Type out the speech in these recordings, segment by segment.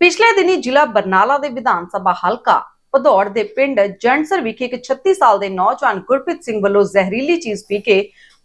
ਪਿਛਲੇ ਦਿਨੀ ਜ਼ਿਲ੍ਹਾ ਬਰਨਾਲਾ ਦੇ ਵਿਧਾਨ ਸਭਾ ਹਲਕਾ ਭਦੌੜ ਦੇ ਪਿੰਡ ਜੰਡਸਰ ਵਿਖੇ ਇੱਕ 36 ਸਾਲ ਦੇ ਨੌਜਵਾਨ ਗੁਰਪ੍ਰੀਤ ਸਿੰਘ ਵੱਲੋਂ ਜ਼ਹਿਰੀਲੀ ਚੀਜ਼ ਪੀ ਕੇ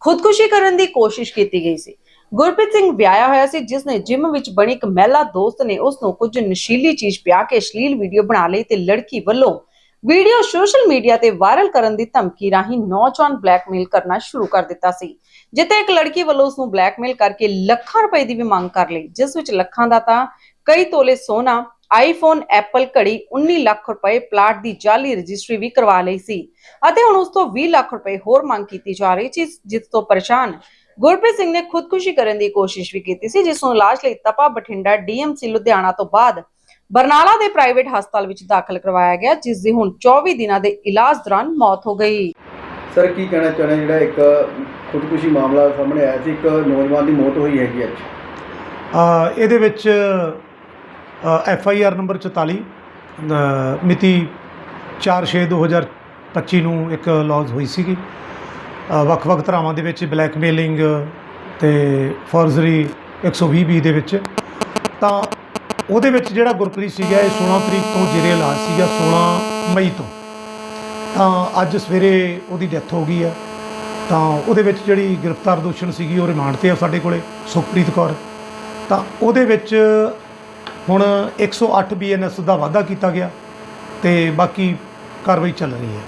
ਖੁਦਕੁਸ਼ੀ ਕਰਨ ਦੀ ਕੋਸ਼ਿਸ਼ ਕੀਤੀ ਗਈ ਸੀ। ਗੁਰਪ੍ਰੀਤ ਸਿੰਘ ਵਿਆਹਿਆ ਹੋਇਆ ਸੀ, ਜਿਸ ਨੇ ਜਿਮ ਵਿੱਚ ਬਣੀ ਇੱਕ ਮਹਿਲਾ ਦੋਸਤ ਨੇ ਉਸ ਨੂੰ ਕੁਝ ਨਸ਼ੀਲੀ ਚੀਜ਼ ਪਿਆ ਕੇ ਅਸ਼ਲੀਲ ਵੀਡੀਓ ਬਣਾ ਲਈ ਤੇ ਲੜਕੀ ਵੱਲੋਂ ਵੀਡੀਓ ਸੋਸ਼ਲ ਮੀਡੀਆ ਤੇ ਵਾਇਰਲ ਕਰਨ ਦੀ ਧਮਕੀ ਰਾਹੀਂ ਨੌਜਵਾਨ ਬਲੈਕਮੇਲ ਕਰਨਾ ਸ਼ੁਰੂ ਕਰ ਦਿੱਤਾ ਸੀ। ਜਿੱਥੇ ਇੱਕ ਲੜਕੀ ਵੱਲੋਂ ਉਸ ਨੂੰ ਬਲੈਕਮੇਲ ਕਰਕੇ ਲੱਖਾਂ ਰੁਪਏ ਦੀ ਵੀ ਮੰਗ ਕਰ ਲਈ, ਜਿਸ ਵਿੱਚ ਲੱਖਾਂ ਦਾ ਤਾਂ ਕਈ ਤੋਲੇ ਸੋਨਾ ਆਈਫੋਨ ਐਪਲ ਘੜੀ 19 ਲੱਖ ਰੁਪਏ ਪਲਾਟ ਦੀ ਜਾਲੀ ਰਜਿਸਟਰੀ ਵੀ ਕਰਵਾ ਲਈ ਸੀ। ਅਤੇ ਹੁਣ ਉਸ ਤੋਂ 20 ਲੱਖ ਰੁਪਏ ਹੋਰ ਮੰਗ ਕੀਤੀ ਜਾ ਰਹੀ ਸੀ ਜਿਸ ਤੋਂ ਪਰੇਸ਼ਾਨ ਗੁਰਪ੍ਰੀਤ ਸਿੰਘ ਨੇ ਖੁਦਕੁਸ਼ੀ ਕਰਨ ਦੀ ਕੋਸ਼ਿਸ਼ ਵੀ ਕੀਤੀ ਸੀ ਜਿਸ ਨੂੰ ਇਲਾਜ ਲਈ ਤਪਾ ਬਠਿੰਡਾ ਡੀਐਮਸੀ ਲੁਧਿਆਣਾ ਤੋਂ ਬਾਅਦ ਬਰਨਾਲਾ ਦੇ ਪ੍ਰਾਈਵੇਟ ਹਸਪਤਾਲ ਵਿੱਚ ਦਾਖਲ ਕਰਵਾਇਆ ਗਿਆ ਜਿਸ ਦੀ ਹੁਣ 24 ਦਿਨਾਂ ਦੇ ਇਲਾਜ ਦੌਰਾਨ ਮੌਤ ਹੋ ਗਈ। ਸਰ ਕੀ ਕਹਿਣਾ ਚਾਹੁੰਦੇ ਜਿਹੜਾ ਇੱਕ ਖੁਦਕੁਸ਼ੀ ਮਾਮਲਾ ਸਾਹਮਣੇ ਆਇਆ ਸੀ ਇੱਕ ਨੌਜਵਾਨ ਦੀ ਮੌਤ ਹੋਈ ਹੈਗੀ ਅੱਜ। ਇਹਦੇ ਵਿੱਚ ਐਫ ਆਈ ਆਰ ਨੰਬਰ 44 ਅ, ਮਿਤੀ 4/6/2025 ਨੂੰ ਇੱਕ ਲੌਜ ਹੋਈ ਸੀਗੀ। ਵੱਖ-ਵੱਖ ਧਰਾਵਾਂ ਦੇ ਵਿੱਚ ਬਲੈਕਮੇਲਿੰਗ ਤੇ ਫੋਰਜਰੀ 120 ਬੀ ਦੇ ਵਿੱਚ। ਤਾਂ ਉਹਦੇ ਵਿੱਚ ਜਿਹੜਾ ਗੁਰਪ੍ਰੀਤ ਸੀਗਾ ਇਹ 16 ਤਰੀਕ ਤੋਂ ਜੇਰੇ ਇਲਾਜ ਸੀਗਾ 16 ਮਈ ਤੋਂ। ਤਾਂ ਅੱਜ ਸਵੇਰੇ ਉਹਦੀ ਡੈਥ ਹੋ ਗਈ ਆ। ਤਾਂ ਉਹਦੇ ਵਿੱਚ ਜਿਹੜੀ ਗ੍ਰਿਫਤਾਰ ਦੋਸ਼ਣ ਸੀਗੀ ਉਹ ਰਿਮਾਂਡ ਤੇ ਆ ਸਾਡੇ ਕੋਲੇ ਸੁਖਪ੍ਰੀਤ ਕੌਰ। ਤਾਂ ਉਹਦੇ ਵਿੱਚ ਹੁਣ 108 ਬੀਐਨਐਸ ਦਾ ਵਾਅਦਾ ਕੀਤਾ ਗਿਆ ਤੇ ਬਾਕੀ ਕਾਰਵਾਈ ਚੱਲ ਰਹੀ ਹੈ।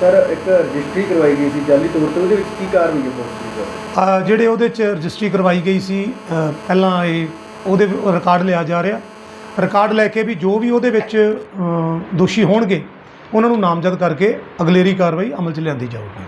ਸਰ ਇੱਕ ਰਜਿਸਟਰੀ ਕਰਵਾਈ ਗਈ ਸੀ ਜਾਲੀ ਤੌਰ ਤੇ ਉਹਦੇ ਵਿੱਚ ਕੀ ਕਾਰਵਾਈ ਹੈ ਪੁਲਿਸ ਦੀ? ਜਿਹੜੇ ਉਹਦੇ ਚ ਰਜਿਸਟਰੀ ਕਰਵਾਈ ਗਈ ਸੀ ਪਹਿਲਾਂ ਇਹ ਉਹਦੇ ਰਿਕਾਰਡ ਲਿਆ ਜਾ ਰਿਹਾ। ਰਿਕਾਰਡ ਲੈ ਕੇ ਵੀ ਜੋ ਵੀ ਉਹਦੇ ਵਿੱਚ ਦੋਸ਼ੀ ਹੋਣਗੇ ਉਹਨਾਂ ਨੂੰ ਨਾਮਜ਼ਦ ਕਰਕੇ ਅਗਲੇਰੀ ਕਾਰਵਾਈ ਅਮਲ 'ਚ ਲਿਆਂਦੀ ਜਾਊਗੀ।